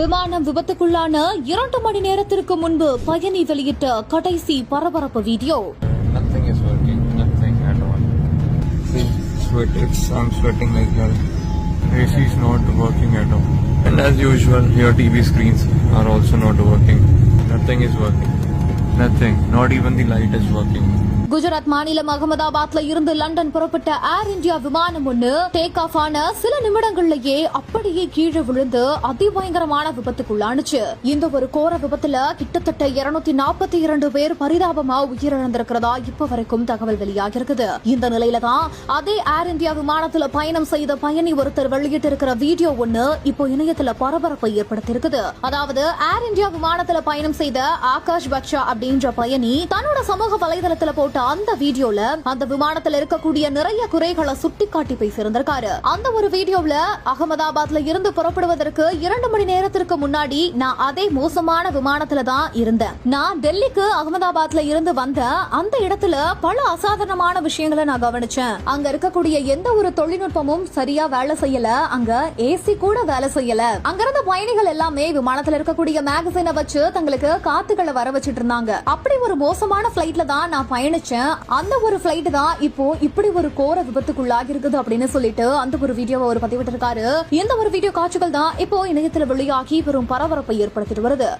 விமானம் விபத்துக்குள்ளான இரண்டு மணி நேரத்திற்கு முன்பு பயணி வெளியிட்ட கடைசி பரபரப்பு video Nothing is working. Nothing at all. See, sweat. It's I'm sweating like hell. AC is not working at all. And as usual, your TV screens are also not working. Nothing is working. Nothing. Not even the light is working. Gujarat மாநிலம் அகமதாபாத்ல இருந்து London புறப்பட்ட ஏர் India விமானம் ஒண்ணு take off ஆன சில நிமிடங்கள்லயே அப்படியே கீழே விழுந்து அதிபயங்கரமான விபத்துக்குள்ளானுச்சு இந்த ஒரு கோர விபத்துல கிட்டத்தட்ட இருநூத்தி நாற்பத்தி இரண்டு பேர் பரிதாபமா உயிரிழந்திருக்கிறதா இப்ப வரைக்கும் தகவல் வெளியாகிருக்குது இந்த நிலையில தான் அதே ஏர் இந்தியா விமானத்துல பயணம் செய்த பயணி ஒருத்தர் வெளியிட்டிருக்கிற வீடியோ ஒண்ணு இப்போ இணையத்துல பரபரப்பை ஏற்படுத்தியிருக்குது. அதாவது ஏர் இந்தியா விமானத்துல பயணம் செய்த ஆகாஷ் பக்ஷா அப்படின்ற பயணி தன்னோட சமூக வலைதளத்துல போட்ட அந்த வீடியோல அந்த விமானத்துல இருக்கக்கூடிய நிறைய குறைகளை சுட்டிக்காட்டி பேசியிருந்திருக்காரு அந்த ஒரு வீடியோல அகமதாபாத்ல இருந்து புறப்படுவதற்கு இரண்டு மணி நேரத்திற்கு முன்னாடி நான் அதே மோசமான விமானத்துல தான் இருந்தேன். நான் டெல்லிக்கு அகமதாபாத்ல இருந்து வந்த அந்த இடத்துல பல அசாதாரணமான விஷயங்களை நான் கவனிச்சேன். அங்க இருக்கக்கூடிய எந்த ஒரு தொழில்நுட்பமும் சரியா வேலை செய்யல. அங்க ஏசி கூட வேலை செய்யல. அங்க இருந்த பயணிகள் எல்லாமே விமானத்துல இருக்கக்கூடிய மேகசினை வச்சு தங்களுக்கு காத்துக்களை வர வச்சிட்டு இருந்தாங்க. அப்படி ஒரு மோசமான பிளைட்ல தான் நான் பயணிச்சேன். அந்த ஒரு ஃபிளைட் தான் இப்போ இப்படி ஒரு கோர விபத்துக்குள்ளாகி இருக்குது அப்படின்னு சொல்லிட்டு அந்த ஒரு வீடியோவை அவர் பதிவிட்டிருக்காரு. இந்த ஒரு வீடியோ காட்சிகள் தான் இப்போ இணையத்தில் வெளியாகி பெரும் பரபரப்பை ஏற்படுத்திட்டு வருது.